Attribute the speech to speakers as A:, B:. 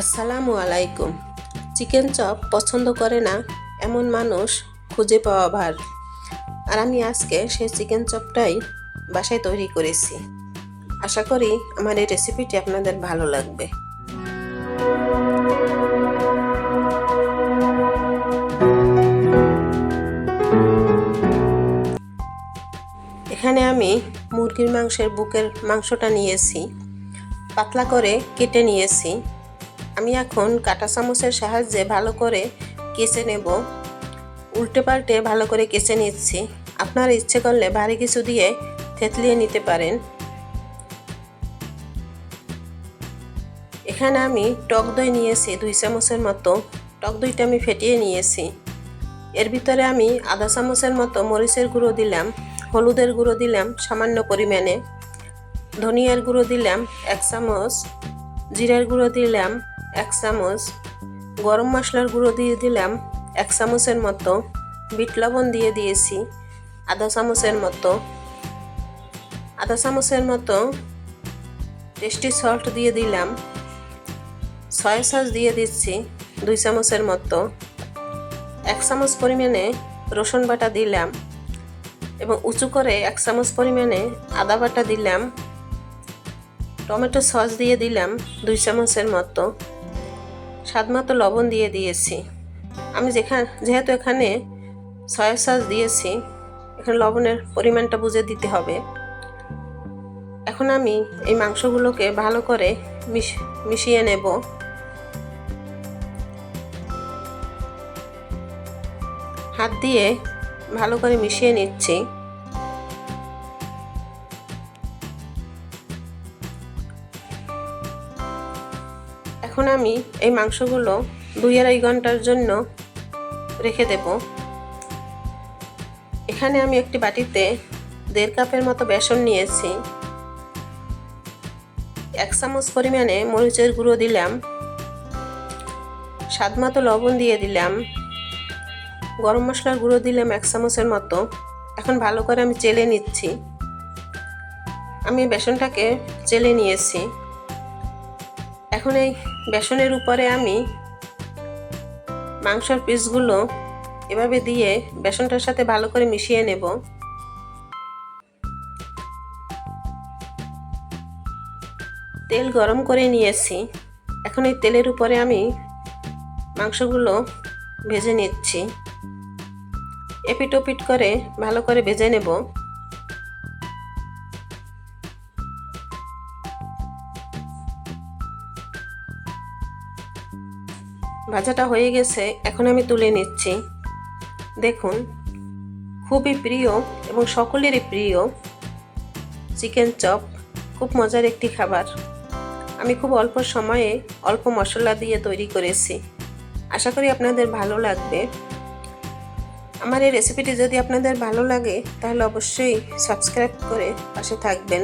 A: আসসালামু আলাইকুম। Chicken chop পছন্দ করে না, এমন মানুষ খুঁজে পাওয়া ভার। আর আমি আজকে সেই চিকেন চপটাই বাসায় তৈরি করেছি। আশা করি আমার এই রেসিপিটি আপনাদের ভালো লাগবে। এখানে আমি মুরগির মাংসের বুকের মাংসটা নিয়েছি, পাতলা করে কেটে নিয়েছি। আমি এখন কাঁটা চামচের সাহায্যে ভালো করে কেচে নেব। উল্টে পাল্টে ভালো করে কেচে নিচ্ছি। আপনার ইচ্ছে করলে ভারী কিছু দিয়ে থেতলিয়ে নিতে পারেন। এখানে আমি টক দই নিয়েছি, দুই চামচের মতো। টক দইটা আমি ফেটিয়ে নিয়েছি। এর ভিতরে আমি আধা চামচের মতো মরিচের গুঁড়ো দিলাম, হলুদের গুঁড়ো দিলাম সামান্য পরিমাণে। ধনিয়ার গুঁড়ো দিলাম এক চামচ। জিরার গুঁড়ো দিলাম এক চামচ গরম মশলার গুঁড়ো দিয়ে দিলাম, এক চামচের মতো বিট লবণ দিয়ে দিয়েছি, আধা চামচের মতো। আধা চামচের মতো টেস্টি সল্ট দিয়ে দিলাম সয়া সস দিয়ে দিচ্ছি দুই চামচের মতো। এক চামচ পরিমাণে রসুন বাটা দিলাম এবং উঁচু করে এক চামচ পরিমাণে আদা বাটা দিলাম। টমেটো সস দিয়ে দিলাম দুই চামচের মতো। স্বাদ মতো লবণ দিয়ে দিয়েছি। আমি যেখানে, যেহেতু এখানে সয়া সস দিয়েছি, এখানে লবণের পরিমাণটা বুঝে দিতে হবে। এখন আমি এই মাংসগুলোকে ভালো করে মিশিয়ে নেব। হাত দিয়ে ভালো করে মিশিয়ে নিচ্ছি। এখন আমি এই মাংসগুলো দুই আড়াই ঘণ্টার জন্য রেখে দেব। এখানে আমি একটি বাটিতে দেড় কাপের মতো বেসন নিয়েছি। এক চামচ পরিমাণে মরিচের গুঁড়ো দিলাম। স্বাদ মতো লবণ দিয়ে দিলাম। গরম মশলার গুঁড়ো দিলাম এক চামচের মতো। এখন ভালো করে আমি চেলে নিচ্ছি। আমি বেসনটাকে চেলে নিয়েছি। এখন এই বেসনের উপরে আমি মাংসর পিসগুলো এভাবে দিয়ে বেসনটার সাথে ভালো করে মিশিয়ে নেব। তেল গরম করে নিয়েছি। এখন এই তেলের উপরে আমি মাংসগুলো ভেজে নিচ্ছি। এপিট ওপিট করে ভালো করে ভেজে নেব। ভাজাটা হয়ে গেছে, এখন আমি তুলে নিচ্ছি। দেখুন, খুবই প্রিয় এবং সকলেরই প্রিয় চিকেন চপ, খুব মজার একটি খাবার। আমি খুব অল্প সময়ে অল্প মশলা দিয়ে তৈরি করেছি। আশা করি আপনাদের ভালো লাগবে। আমার এই রেসিপিটি যদি আপনাদের ভালো লাগে, তাহলে অবশ্যই সাবস্ক্রাইব করে পাশে থাকবেন।